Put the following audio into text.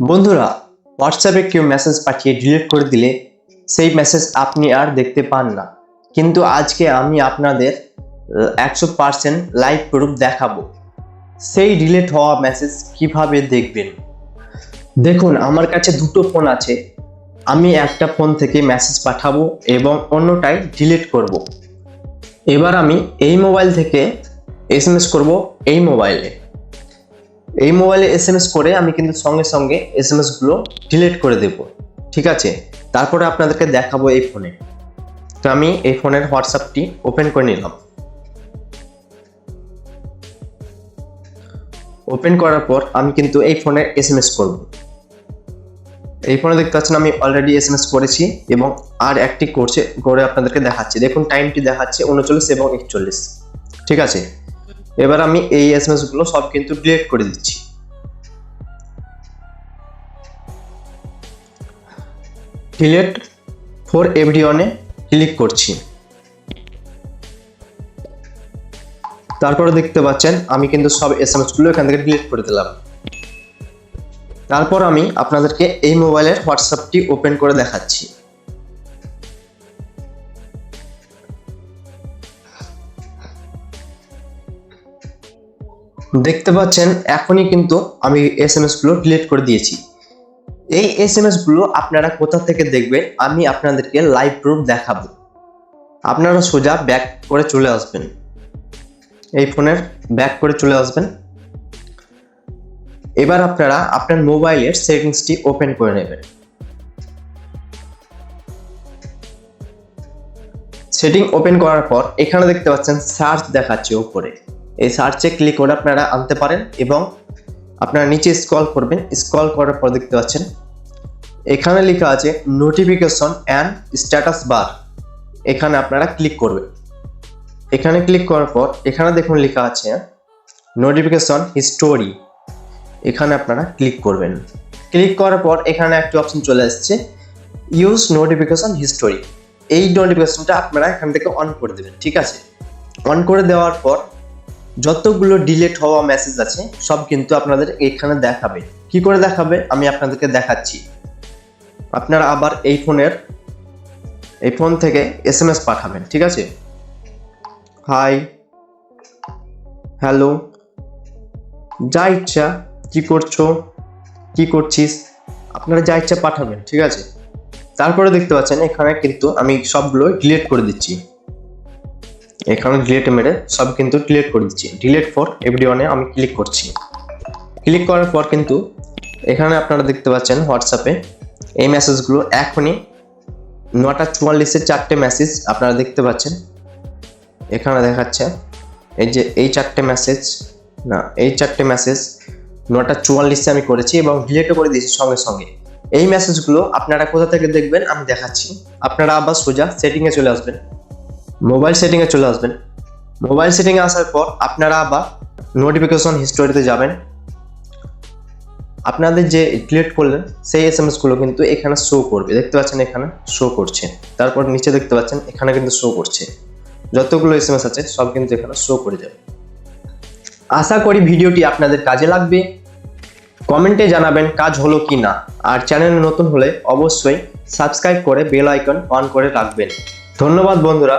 বন্ধুরা হোয়াটসঅ্যাপে কেউ মেসেজ পাঠিয়ে ডিলিট করে দিলে সেই মেসেজ আপনি আর দেখতে পান না। কিন্তু আজকে আমি আপনাদের একশো পার্সেন্ট লাইভ প্রুফ দেখাবো। সেই ডিলিট হওয়া মেসেজ কীভাবে দেখবেন? দেখুন, আমার কাছে দুটো ফোন আছে। আমি একটা ফোন থেকে মেসেজ পাঠাবো এবং অন্যটাই ডিলিট করব। এবার আমি এই মোবাইল থেকে এস এম এস করব এই মোবাইলে এই মোবাইলে এস এম এস করে আমি কিন্তু সঙ্গে সঙ্গে এস এম এসগুলো ডিলিট করে দেব। ঠিক আছে? তারপরে আপনাদেরকে দেখাবো এই ফোনে তো আমি এই ফোনের হোয়াটসঅ্যাপটি ওপেন করে নিলাম। ওপেন করার পর আমি কিন্তু এই ফোনে এস এম এস করব। এই ফোনে দেখতে পাচ্ছেন আমি অলরেডি এস এম এস করেছি এবং আর একটি করছে করে আপনাদেরকে দেখাচ্ছি। দেখুন টাইমটি দেখাচ্ছে উনচল্লিশ এবং একচল্লিশ। ঠিক আছে? এবার আমি এই এস এম সব কিন্তু ডিলিট করে দিচ্ছি। Delete for every one click করছি। তারপরে দেখতে পাচ্ছেন, আমি কিন্তু সব এস এম এসগুলো এখান থেকে ডিলিট করে দিলাম। তারপর আমি আপনাদেরকে এই মোবাইলের হোয়াটসঅ্যাপটি ওপেন করে দেখাচ্ছি। দেখতে পাচ্ছেন, এখনই কিন্তু আমি এস এম এসগুলো ডিলিট করে দিয়েছি। এই এস এম এসগুলো আপনারা কোথা থেকে দেখবেন? আমি আপনাদেরকে লাইভ প্রুফ দেখাবো। আপনারা সোজা ব্যাক করে চলে আসবেন। এই ফোনের ব্যাক করে চলে আসবেন। এবার আপনারা আপনার মোবাইলের সেটিংসটি ওপেন করে নেবেন। সেটিং ওপেন করার পর এখানে দেখতে পাচ্ছেন সার্চ দেখাচ্ছে উপরে। এই সার্চে ক্লিক করে আপনারা আনতে পারেন এবং আপনারা নিচে স্ক্রল করবেন। স্ক্রল করার পর দেখতে পাচ্ছেন, এখানে লেখা আছে নোটিফিকেশন অ্যান্ড স্ট্যাটাস বার এখানে আপনারা ক্লিক করবেন। এখানে ক্লিক করার পর, এখানে দেখুন লেখা আছে নোটিফিকেশন হিস্টোরি এখানে আপনারা ক্লিক করবেন। ক্লিক করার পর এখানে একটি অপশন চলে আসছে ইউজ নোটিফিকেশন হিস্টোরি এই নোটিফিকেশনটা আপনারা এখান থেকে অন করে দেবেন, ঠিক আছে? অন করে দেওয়ার পর যতগুলো ডিলেট হওয়া মেসেজ আছে, সব কিন্তু আপনাদের এখানে দেখাবে। কি করে দেখাবে? আমি আপনাদেরকে দেখাচ্ছি। আপনারা আবার এই ফোনের, এই ফোন থেকে এস এম এস পাঠাবেন, ঠিক আছে? হাই হ্যালো যা ইচ্ছা, কি করছ, কি করছিস? আপনারা যা ইচ্ছা পাঠাবেন, ঠিক আছে? তারপরে দেখতে পাচ্ছেন, এখানে কিন্তু আমি সবগুলো ডিলিট করে দিচ্ছি। এখানে ডিলিট মেরে সব কিন্তু ডিলেট করে দিচ্ছি। ডিলেট ফর এভরি ওয়ানে আমি ক্লিক করছি। ক্লিক করার পর কিন্তু এখানে আপনারা দেখতে পাচ্ছেন হোয়াটসঅ্যাপে এই মেসেজগুলো এখনই নটা চুয়াল্লিশের চারটে মেসেজ আপনারা দেখতে পাচ্ছেন। এখানে দেখাচ্ছে এই যে এই চারটে মেসেজ না, এই চারটে মেসেজ নটা চুয়াল্লিশে আমি করেছি এবং ডিলেটও করে দিয়েছি সঙ্গে সঙ্গে। এই মেসেজগুলো আপনারা কোথা থেকে দেখবেন? আমি দেখাচ্ছি। আপনারা আবার সোজা সেটিংয়ে চলে আসবেন। মোবাইল সেটিংয়ে চলে আসবেন। মোবাইল সেটিংয়ে আসার পর আপনারা আবার নোটিফিকেশন হিস্টোরিতে যাবেন। আপনাদের যে ডিলিট করলেন, সেই এস এম এসগুলো কিন্তু এখানে শো করবে। দেখতে পাচ্ছেন এখানে শো করছে। তারপর নিচে দেখতে পাচ্ছেন এখানে কিন্তু শো করছে। যতগুলো এস এম এস আছে, সব কিন্তু এখানে শো করে যাবে আশা করি ভিডিওটি আপনাদের কাজে লাগবে। কমেন্টে জানাবেন কাজ হলো কি না। আর চ্যানেলে নতুন হলে অবশ্যই সাবস্ক্রাইব করে বেল আইকন অন করে রাখবেন। ধন্যবাদ বন্ধুরা।